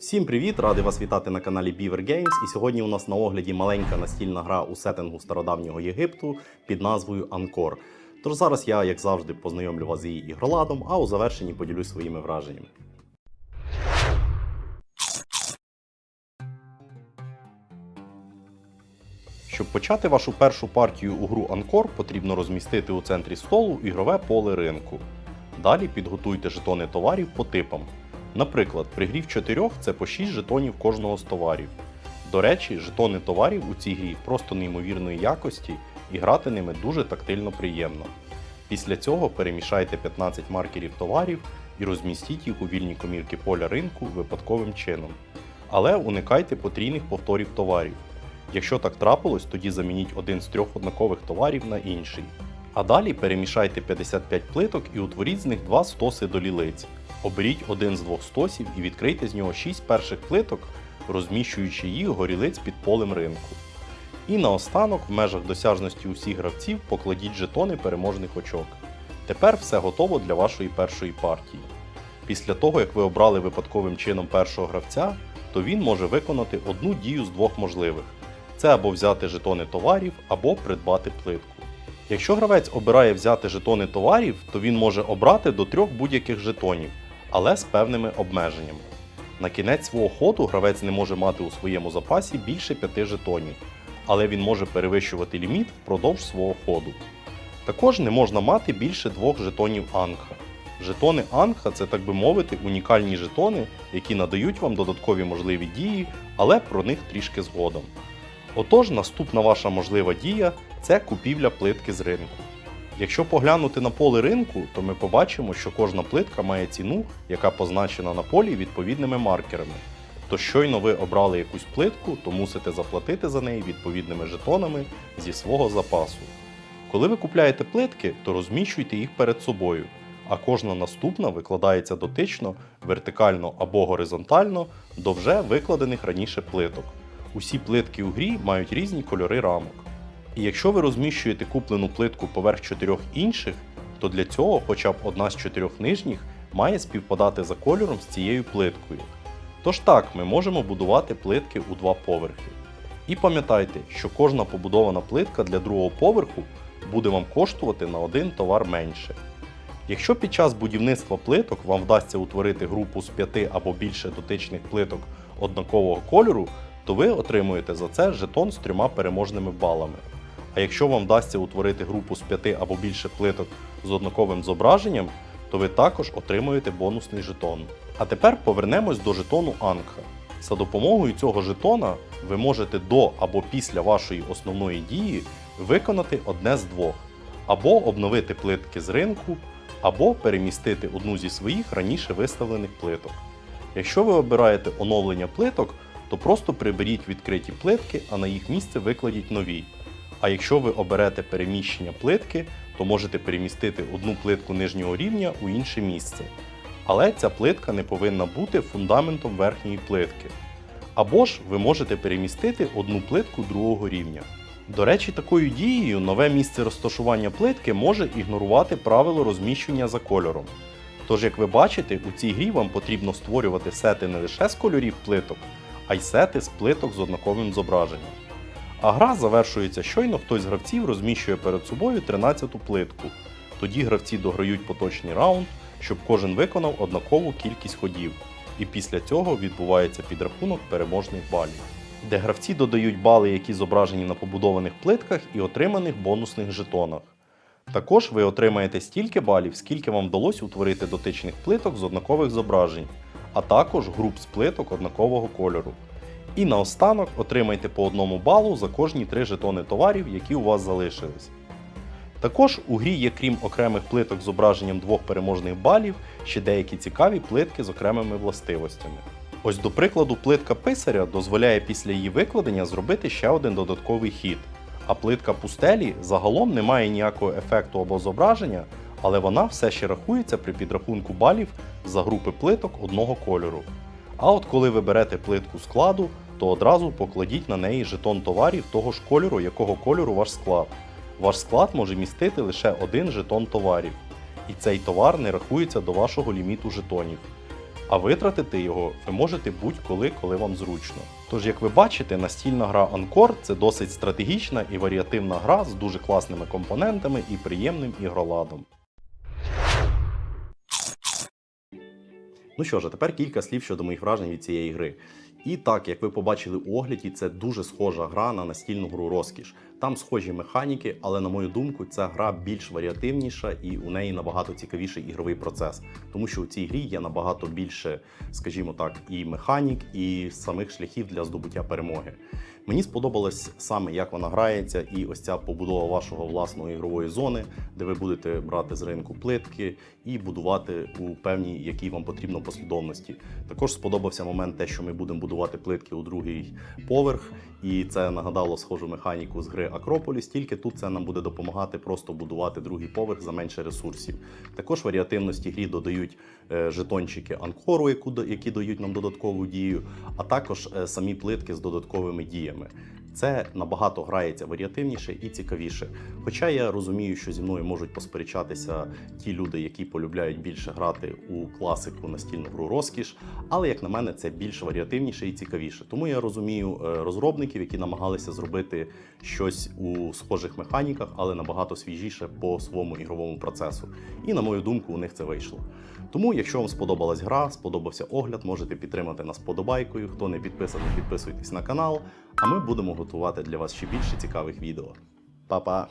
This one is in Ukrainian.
Всім привіт! Радий вас вітати на каналі Beaver Games. І сьогодні у нас на огляді маленька настільна гра у сеттингу стародавнього Єгипту під назвою Анкор. Тож зараз я, як завжди, познайомлю вас з її ігроладом, а у завершенні поділюсь своїми враженнями. Щоб почати вашу першу партію у гру Анкор, потрібно розмістити у центрі столу ігрове поле ринку. Далі підготуйте жетони товарів по типам. Наприклад, при грі в 4 це по 6 жетонів кожного з товарів. До речі, жетони товарів у цій грі просто неймовірної якості і грати ними дуже тактильно приємно. Після цього перемішайте 15 маркерів товарів і розмістіть їх у вільні комірки поля ринку випадковим чином. Але уникайте потрійних повторів товарів. Якщо так трапилось, тоді замініть один з трьох однакових товарів на інший. А далі перемішайте 55 плиток і утворіть з них два стоси до лілиць. Оберіть один з двох стосів і відкрийте з нього 6 перших плиток, розміщуючи їх горілиць під полем ринку. І наостанок, в межах досяжності усіх гравців, покладіть жетони переможних очок. Тепер все готово для вашої першої партії. Після того, як ви обрали випадковим чином першого гравця, то він може виконати одну дію з двох можливих: це або взяти жетони товарів, або придбати плитку. Якщо гравець обирає взяти жетони товарів, то він може обрати до трьох будь-яких жетонів, але з певними обмеженнями. На кінець свого ходу гравець не може мати у своєму запасі більше 5 жетонів, але він може перевищувати ліміт впродовж свого ходу. Також не можна мати більше двох жетонів Ангха. Жетони Ангха це, так би мовити, унікальні жетони, які надають вам додаткові можливі дії, але про них трішки згодом. Отож, наступна ваша можлива дія це купівля плитки з ринку. Якщо поглянути на поле ринку, то ми побачимо, що кожна плитка має ціну, яка позначена на полі відповідними маркерами. То щойно ви обрали якусь плитку, то мусите заплатити за неї відповідними жетонами зі свого запасу. Коли ви купляєте плитки, то розміщуйте їх перед собою, а кожна наступна викладається дотично, вертикально або горизонтально до вже викладених раніше плиток. Усі плитки у грі мають різні кольори рамок. І якщо ви розміщуєте куплену плитку поверх чотирьох інших, то для цього хоча б одна з чотирьох нижніх має співпадати за кольором з цією плиткою. Тож так, ми можемо будувати плитки у два поверхи. І пам'ятайте, що кожна побудована плитка для другого поверху буде вам коштувати на один товар менше. Якщо під час будівництва плиток вам вдасться утворити групу з п'яти або більше дотичних плиток однакового кольору, то ви отримуєте за це жетон з трьома переможними балами. А якщо вам вдасться утворити групу з п'яти або більше плиток з однаковим зображенням, то ви також отримуєте бонусний жетон. А тепер повернемось до жетону Ангха. За допомогою цього жетона ви можете до або після вашої основної дії виконати одне з двох: або обновити плитки з ринку, або перемістити одну зі своїх раніше виставлених плиток. Якщо ви обираєте оновлення плиток, то просто приберіть відкриті плитки, а на їх місце викладіть нові. А якщо ви оберете переміщення плитки, то можете перемістити одну плитку нижнього рівня у інше місце. Але ця плитка не повинна бути фундаментом верхньої плитки. Або ж ви можете перемістити одну плитку другого рівня. До речі, такою дією нове місце розташування плитки може ігнорувати правило розміщення за кольором. Тож, як ви бачите, у цій грі вам потрібно створювати сети не лише з кольорів плиток, а й сети з плиток з однаковим зображенням. А гра завершується щойно хтось з гравців розміщує перед собою 13-ту плитку. Тоді гравці дограють поточний раунд, щоб кожен виконав однакову кількість ходів. І після цього відбувається підрахунок переможних балів, де гравці додають бали, які зображені на побудованих плитках і отриманих бонусних жетонах. Також ви отримаєте стільки балів, скільки вам вдалося утворити дотичних плиток з однакових зображень, а також груп з плиток однакового кольору. І наостанок отримайте по одному балу за кожні три жетони товарів, які у вас залишились. Також у грі є, крім окремих плиток з зображенням двох переможних балів, ще деякі цікаві плитки з окремими властивостями. Ось до прикладу, плитка писаря дозволяє після її викладення зробити ще один додатковий хід. А плитка пустелі загалом не має ніякого ефекту або зображення, але вона все ще рахується при підрахунку балів за групи плиток одного кольору. А от коли ви берете плитку складу, то одразу покладіть на неї жетон товарів того ж кольору, якого кольору ваш склад. Ваш склад може містити лише один жетон товарів, і цей товар не рахується до вашого ліміту жетонів. а витратити його ви можете будь-коли, коли вам зручно. Тож, як ви бачите, настільна гра Анкор це досить стратегічна і варіативна гра з дуже класними компонентами і приємним ігроладом. Ну що ж, а тепер кілька слів щодо моїх вражень від цієї гри. І так, як ви побачили у огляді, це дуже схожа гра на настільну гру розкіш. Там схожі механіки, але на мою думку, ця гра більш варіативніша і у неї набагато цікавіший ігровий процес. Тому що у цій грі є набагато більше, скажімо так, і механік, і самих шляхів для здобуття перемоги. Мені сподобалось саме, як вона грається, і ось ця побудова вашого власної ігрової зони, де ви будете брати з ринку плитки і будувати у певній, якій вам потрібно послідовності. Також сподобався момент, те, що ми будемо будувати плитки у другий поверх, і це нагадало схожу механіку з гри Акрополіс, тільки тут це нам буде допомагати просто будувати другий поверх за менше ресурсів. Також варіативності грі додають е, жетончики анкору, які дають нам додаткову дію, а також е, самі плитки з додатковими діями. Це набагато грається варіативніше і цікавіше. Хоча я розумію, що зі мною можуть посперечатися ті люди, які полюбляють більше грати у класику настільну гру розкіш, але як на мене, це більш варіативніше і цікавіше. Тому я розумію е, розробників, які намагалися зробити щось у схожих механіках, але набагато свіжіше по своєму ігровому процесу. І на мою думку, у них це вийшло. Тому, якщо вам сподобалась гра, сподобався огляд, можете підтримати нас подобайкою. Хто не підписаний, підписуйтесь на канал. А ми будемо готувати для вас ще більше цікавих відео. Па-па!